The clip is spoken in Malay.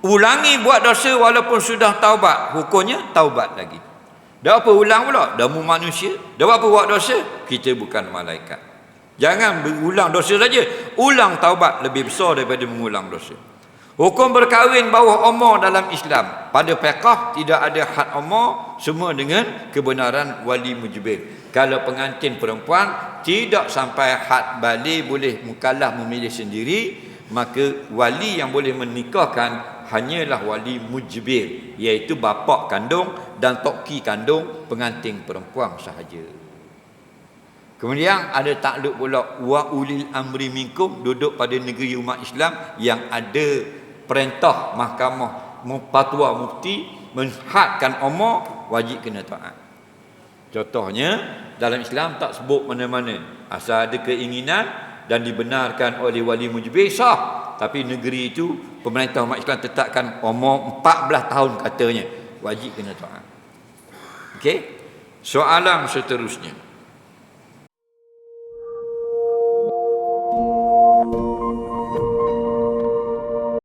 Ulangi buat dosa walaupun sudah taubat. Hukumnya taubat lagi. Dah apa ulang pula? Dah manusia. Dah apa buat dosa? Kita bukan malaikat. Jangan berulang dosa saja. Ulang taubat lebih besar daripada mengulang dosa. Hukum berkahwin bawah umur dalam Islam. Pada fiqah tidak ada had umur semua dengan kebenaran wali mujibir kalau pengantin perempuan tidak sampai had balik boleh mukallaf memilih sendiri maka wali yang boleh menikahkan hanyalah wali mujbir iaitu bapa kandung dan toki kandung pengantin perempuan sahaja. Kemudian ada takluk pula wa ulil amri minkum duduk pada negeri umat Islam yang ada perintah mahkamah fatwa mufti menhadkan umur wajib kena taat. Contohnya dalam Islam tak sebut mana-mana. Asal ada keinginan dan dibenarkan oleh wali mujibir sah tapi negeri itu pemerintah umat Islam tetapkan umur 14 tahun katanya. Wajib kena taat okey? Soalan seterusnya